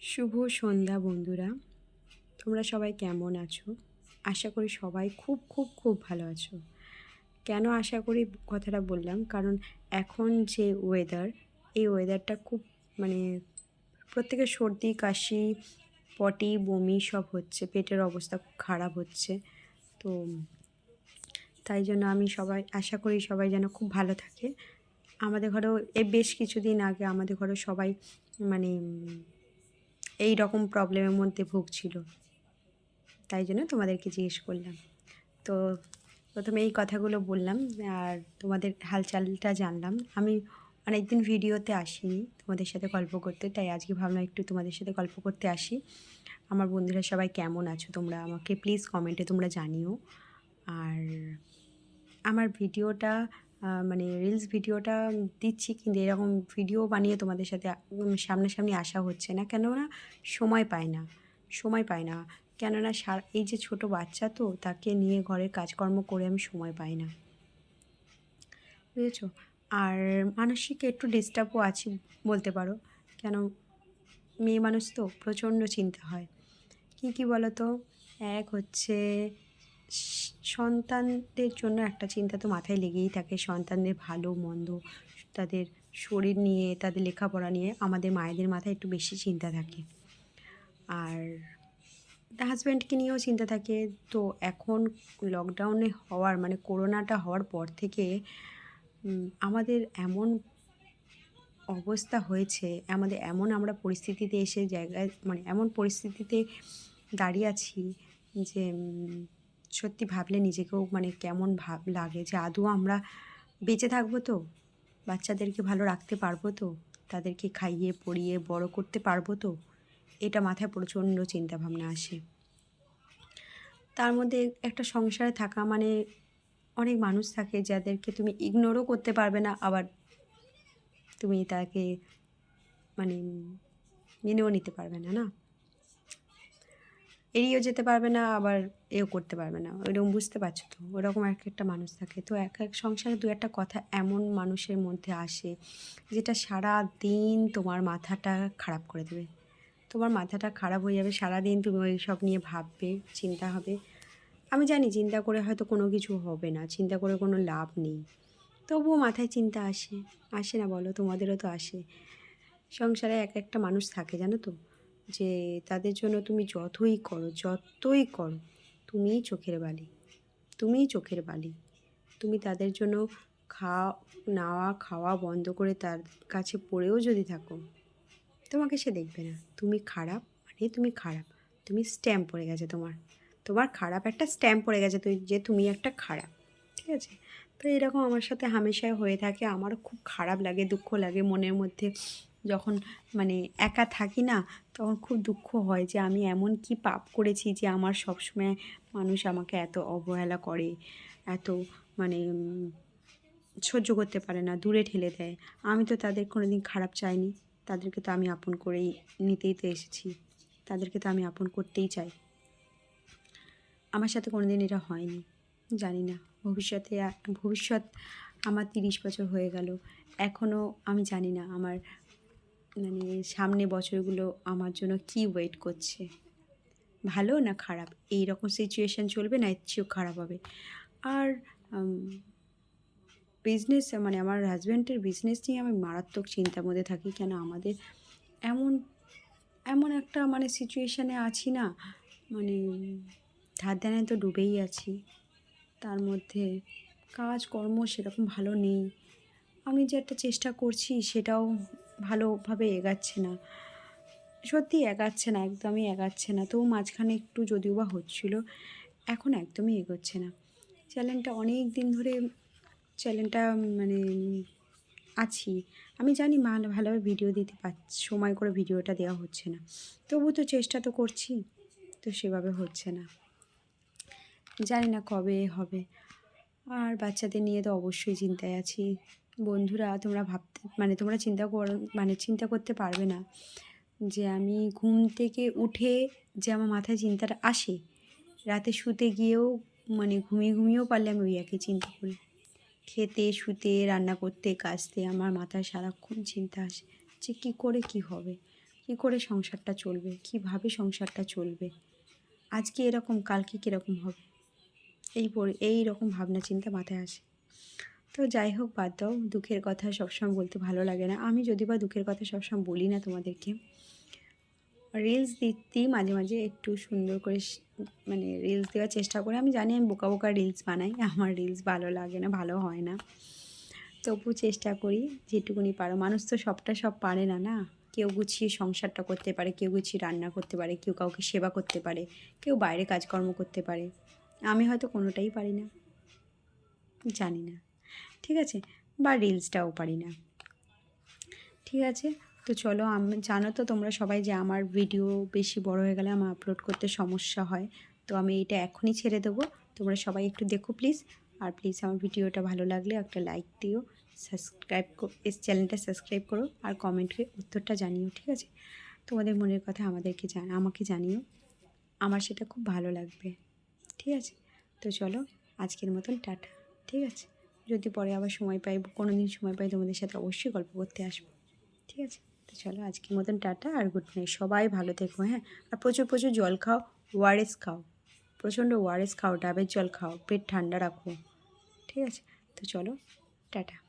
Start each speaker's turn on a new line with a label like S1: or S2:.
S1: শুভ সন্ধ্যা বন্ধুরা। তোমরা সবাই কেমন আছো? আশা করি সবাই খুব খুব খুব ভালো আছো। কেন আশা করি কথাটা বললাম? কারণ এখন যে ওয়েদার এই ওয়েদারটা খুব মানে প্রত্যেকের সর্দি, কাশি, পটি, বমি সব হচ্ছে, পেটের অবস্থা খুব খারাপ হচ্ছে। তো তাই জন্য আমি সবাই, আশা করি সবাই যেন খুব ভালো থাকে। আমাদের ঘরেও এ বেশ কিছুদিন আগে আমাদের ঘরেও সবাই মানে এই রকম প্রবলেমের মধ্যে ভুগছিল। তাই জন্য তোমাদেরকে জিজ্ঞেস করলাম। তো প্রথমে এই কথাগুলো বললাম আর তোমাদের হালচালটা জানলাম। আমি অনেকদিন ভিডিওতে আসিনি তোমাদের সাথে গল্প করতে, তাই আজকে ভাবলাম একটু তোমাদের সাথে গল্প করতে আসি। আমার বন্ধুরা সবাই কেমন আছো তোমরা? আমাকে প্লিজ কমেন্টে তোমরা জানিও। আর আমার ভিডিওটা মানে রিলস ভিডিওটা দিচ্ছি কিন্তু এরকম ভিডিও বানিয়ে তোমাদের সাথে সামনাসামনি আসা হচ্ছে না। কেননা সময় পায় না, সময় পায় না। কেননা সার এই যে ছোট বাচ্চা তো, তাকে নিয়ে ঘরের কাজকর্ম করে আমি সময় পাই না। বুঝেছ? আর মানসিক একটু ডিস্টার্বও আছি বলতে পারো। কেন? মেয়ে মানুষ তো প্রচণ্ড চিন্তা হয়। কী কী বলো তো এক হচ্ছে সন্তানদের জন্য একটা চিন্তা তো মাথায় লেগেই থাকে। সন্তানদের ভালো, মন্দ, তাদের শরীর নিয়ে, তাদের লেখাপড়া নিয়ে আমাদের মায়েদের মাথায় একটু বেশি চিন্তা থাকে। আর হাজব্যান্ডকে নিয়েও চিন্তা থাকে। তো এখন লকডাউনে হওয়ার মানে করোনাটা হওয়ার পর থেকে আমাদের এমন অবস্থা হয়েছে, আমাদের এমন আমরা পরিস্থিতিতে এসে জায়গায় মানে এমন পরিস্থিতিতে দাঁড়িয়ে আছি যে সত্যি ভাবলে নিজেকেও মানে কেমন ভাব লাগে যে আদৌ আমরা বেঁচে থাকব তো? বাচ্চাদেরকে ভালো রাখতে পারব তো? তাদেরকে খাইয়ে, পড়িয়ে, বড় করতে পারব তো? এটা মাথায় প্রচণ্ড চিন্তাভাবনা আসে। তার মধ্যে একটা সংসারে থাকা মানে অনেক মানুষ থাকে যাদেরকে তুমি ইগনোরও করতে পারবে না, আবার তুমি তাকে মানে মেনেও নিতে পারবে না না? এড়িয়েও যেতে পারবে না, আবার এও করতে পারবে না। ওইরকম বুঝতে পারছ তো? ওরকম এক একটা মানুষ থাকে। তো এক এক সংসারে দু একটা কথা এমন মানুষের মধ্যে আসে, যেটা সারা দিন তোমার মাথাটা খারাপ করে দেবে। তোমার মাথাটা খারাপ হয়ে যাবে, সারাদিন তুমি ওই সব নিয়ে ভাববে, চিন্তা হবে। আমি জানি চিন্তা করে হয়তো কোনো কিছু হবে না, চিন্তা করে কোনো লাভ নেই। তবুও মাথায় চিন্তা আসে। আসে না বলো, তোমাদেরও তো আসে। সংসারে এক একটা মানুষ থাকে, জানো তো? যে তাদের জন্য তুমি যতই করো যতই করো, তুমিই চোখের বালি। তুমিই চোখের বালি। তুমি তাদের জন্য খাওয়া নাওয়া, খাওয়া বন্ধ করে তার কাছে পড়েও যদি থাকো, তোমাকে সে দেখবে না। তুমি খারাপ মানে তুমি খারাপ। তুমি স্ট্যাম্প পড়ে গেছে তোমার। তোমার খারাপ একটা স্ট্যাম্প পড়ে গেছে তুই, যে তুমি একটা খারাপ, ঠিক আছে? তো এরকম আমার সাথে হামেশায় হয়ে থাকে। আমারও খুব খারাপ লাগে, দুঃখ লাগে মনের মধ্যে। যখন মানে একা থাকি না, তখন খুব দুঃখ হয় যে আমি এমন কি পাপ করেছি যে আমার সবসময় মানুষ আমাকে এত অবহেলা করে, এত মানে সহ্য করতে পারে না, দূরে ঠেলে দেয়। আমি তো তাদের কোনো দিন খারাপ চাইনি। তাদেরকে তো আমি আপন করেই নিতেই তো এসেছি। তাদেরকে তো আমি আপন করতেই চাই। আমার সাথে কোনো দিন এটা হয়নি। জানি না। ভবিষ্যতে, ভবিষ্যৎ আমার তিরিশ বছর হয়ে গেল। এখনও আমি জানি না আমার মানে সামনে বছরগুলো আমার জন্য কি ওয়েট করছে? ভালো না খারাপ? এই রকম সিচুয়েশান চলবে না, এর চেয়েও খারাপ হবে। আর বিজনেস মানে আমার হাজব্যান্ডের বিজনেস নিয়ে আমি মারাত্মক চিন্তার মধ্যে থাকি। কেন? আমাদের এমন এমন একটা মানে সিচুয়েশানে আছি না মানে ধার ধানে তো ডুবেই আছি। তার মধ্যে কাজকর্ম সেরকম ভালো নেই। আমি যে একটা চেষ্টা করছি সেটাও ভালোভাবে এগাচ্ছে না। সত্যি এগাচ্ছে না, একদমই এগাচ্ছে না। তবু মাঝখানে একটু যদিও বা হচ্ছিল, এখন একদমই এগোচ্ছে না। চ্যানেলটা অনেক দিন ধরে, চ্যানেলটা মানে আছি। আমি জানি ভালো ভালোভাবে ভিডিও দিতে পারছি সময় করে ভিডিওটা দেওয়া হচ্ছে না। তবু তো চেষ্টা তো করছি, তো সেভাবে হচ্ছে না। জানি না কবে হবে। আর বাচ্চাদের নিয়ে তো অবশ্যই চিন্তায় আছি। বন্ধুরা, তোমরা ভাবতে মানে তোমরা চিন্তা কর মানে চিন্তা করতে পারবে না যে আমি ঘুম থেকে উঠে যে আমার মাথায় চিন্তাটা আসে, রাতে শুতে গিয়েও মানে ঘুমিয়ে ঘুমিয়েও পারলে আমি ওই একই চিন্তা করি। খেতে, শুতে, রান্না করতে কাচতে আমার মাথায় সারাক্ষণ চিন্তা আসে যে কী করে কী হবে, কী করে সংসারটা চলবে, কীভাবে সংসারটা চলবে, আজকে এরকম, কালকে কীরকম হবে? এই এই রকম ভাবনা, চিন্তা মাথায় আসে। তো যাই হোক, বাদ দাও। দুঃখের কথা সবসময় বলতে ভালো লাগে না। আমি যদি বা দুঃখের কথা সবসময় বলি না তোমাদেরকে রিলস দিতেই মাঝে মাঝে একটু সুন্দর করে মানে রিলস দেওয়ার চেষ্টা করে। আমি জানি আমি বোকা বোকা রিলস বানাই, আমার রিলস ভালো লাগে না, ভালো হয় না। তবু চেষ্টা করি, যেটুকুনি পারো। মানুষ তো সবটা সব পারে না না? কেউ গুছিয়ে সংসারটা করতে পারে, কেউ গুছিয়ে রান্না করতে পারে, কেউ কাউকে সেবা করতে পারে, কেউ বাইরে কাজকর্ম করতে পারে। আমি হয়তো কোনোটাই পারি না। জানি না। ঠিক আছে? বা রিলসটাও পারি না। ঠিক আছে? তো চলো, আমি, জানো তো তোমরা সবাই যে আমার ভিডিও বেশি বড় হয়ে গেলে আমার আপলোড করতে সমস্যা হয়। তো আমি এটা এখনই ছেড়ে দেবো। তোমরা সবাই একটু দেখো প্লিজ আর প্লিজ আমার ভিডিওটা ভালো লাগলে একটা লাইক দিও। সাবস্ক্রাইব এই চ্যানেলটা সাবস্ক্রাইব করো। আর কমেন্টে উত্তরটা জানিও, ঠিক আছে? তোমাদের মনের কথা আমাদেরকে জান, আমাকে জানিও। আমার সেটা খুব ভালো লাগবে। ঠিক আছে? তো চলো, আজকের মতন টাটা। ঠিক আছে? যদি পরে আবার সময় পাই কোনো দিন সময় পাই তোমাদের সাথে অবশ্যই গল্প করতে আসব। ঠিক আছে? তো চলো আজকের মতন টাটা আর গুড নাইট সবাই ভালো থেকো হ্যাঁ? আর প্রচুর প্রচুর জল খাও, ওয়ারেস খাও। প্রচণ্ড ওয়ারেস খাও, ডাবের জল খাও, পেট ঠান্ডা রাখো। ঠিক আছে? তো চলো, টাটা।